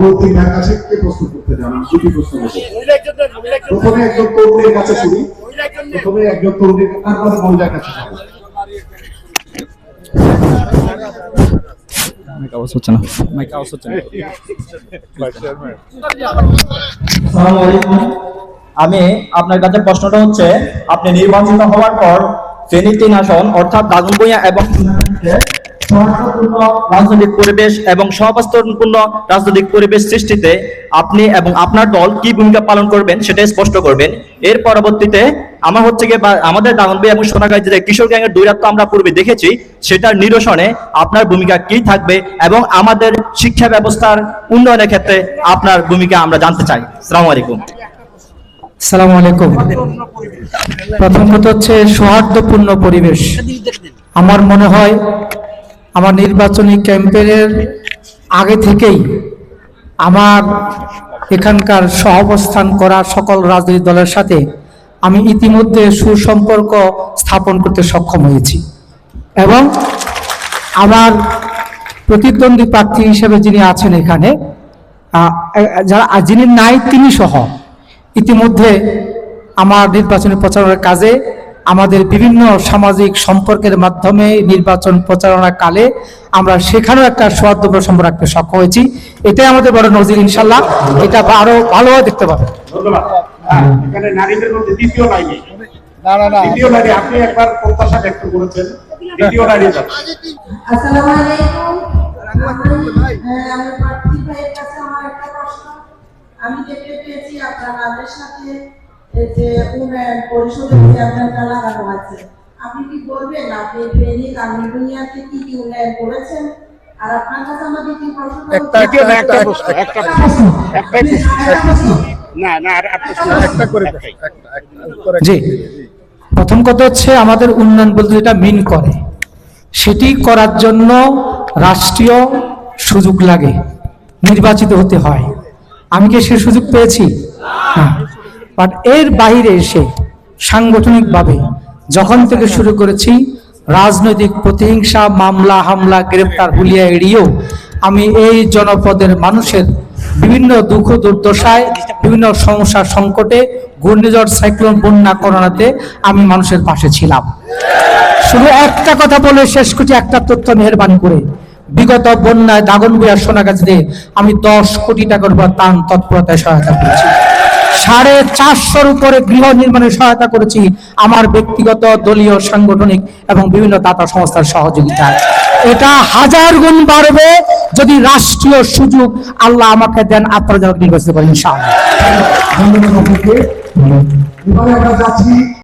কে প্রশ্ন করতে আমি দুটি প্রশ্ন প্রথমে একজন তরুণীর কাছে শুনি। প্রথমে একজন তরুণীর তারপরে মহিলার কাছে যাব মাইক আওয়াজ হচ্ছে না। মাইক আওয়াজ হচ্ছে না। আসসালামু আলাইকুম আমি আপনার কাছে প্রশ্নটা হচ্ছে আপনি নির্বাচিত হওয়ার পর ফেনী তিন আসন অর্থাৎ দাগনভূঞা এবং রাজনৈতিক পরিবেশ এবং সহবাস্তবপূর্ণ রাজনৈতিক পরিবেশ সৃষ্টিতে আপনি এবং আপনার দল কি ভূমিকা পালন করবেন সেটা স্পষ্ট করবেন। এর পরবর্তীতে আমার হচ্ছে গিয়ে আমাদের দাগনভূঞা এবং সোনাগাঁয় যে কিশোর গ্যাংয়ের দৈরাত্ম আমরা পূর্বে দেখেছি, সেটার নিরসনে আপনার ভূমিকা কি থাকবে এবং আমাদের শিক্ষা ব্যবস্থার উন্নয়নের ক্ষেত্রে আপনার ভূমিকা আমরা জানতে চাই। আসসালামু আলাইকুম। সালাম আলাইকুম। প্রথম কথা হচ্ছে সৌহার্দ্যপূর্ণ পরিবেশ। আমার মনে হয় আমার নির্বাচনী ক্যাম্পেইনের আগে থেকেই আমার এখানকার সহাবস্থান করা সকল রাজনৈতিক দলের সাথে আমি ইতিমধ্যে সুসম্পর্ক স্থাপন করতে সক্ষম হয়েছি। এবং আমার প্রতিদ্বন্দ্বী প্রার্থী হিসেবে যিনি আছেন এখানে যারা যিনি নাই তিনি সহ ইতিমধ্যে আমার নির্বাচনী প্রচারণার কাজে আমাদের বিভিন্ন সামাজিক সম্পর্কের মাধ্যমে নির্বাচন প্রচারণা কালে আমরা সেখানেও একটা সৌহার্দ্য সম্পর্ক রাখতে সক্ষম হয়েছি। এটাই আমাদের বড় নজির ইনশাল্লাহ এটা আরও ভালোভাবে দেখতে পাবে ধন্যবাদ। হ্যাঁ, এখানে নারীদের মধ্যে দ্বিতীয় লাইনে। দ্বিতীয় লাইনে আপনি একবার প্রত্যাশা ব্যক্ত করেছেন। দ্বিতীয় লাইনে আসসালামু আলাইকুম। আমি দেখতে পেয়েছি আপনার সাথে যে উন্নয়ন পরিষদের লাগানো আছে আপনি কি বলবেন? আপনি কি কি উন্নয়ন করেছেন? আর আপনার কাছে আমার দ্বিতীয় প্রশ্ন একটা একটা একটা প্রশ্ন একটা প্রশ্ন। একটা প্রশ্ন। না না আর একটা প্রশ্ন, একটা করে একটা একটা করে জি। প্রথম কথা হচ্ছে আমাদের উন্নয়ন বলতে যেটা মিন করে সেটি করার জন্য রাষ্ট্রীয় সুযোগ লাগে নির্বাচিত হতে হয়। আমি কি সে সুযোগ পেয়েছি? হ্যাঁ বাট এর বাইরে এসে সাংগঠনিকভাবে যখন থেকে শুরু করেছি, রাজনৈতিক প্রতিহিংসা, মামলা, হামলা, গ্রেপ্তার, হুলিয়া, এড়িয়েও আমি এই জনপদের মানুষের বিভিন্ন দুঃখ দুর্দশায়, বিভিন্ন সমস্যা সংকটে, ঘূর্ণিঝড়, সাইক্লোন, বন্যা, করোনাতে আমি মানুষের পাশে ছিলাম। শুধু একটা কথা বলে শেষ করছি, একটা তথ্য মেহরবানি করে। বিগত বন্যায় দাগনবুয়া সোনাগাছিতে আমি দশ কোটি টাকার উপর তান তৎপরতায় সহায়তা করেছি। সাড়ে চারশোর উপরে গৃহ নির্মাণে সহায়তা করেছি আমার ব্যক্তিগত, দলীয়, সাংগঠনিক এবং বিভিন্ন দাতা সংস্থার সহযোগিতায় এটা হাজার গুণ বাড়বে যদি রাষ্ট্রীয় সুযোগ আল্লাহ আমাকে দেন, আপনারা যেন নির্বাচিত করেন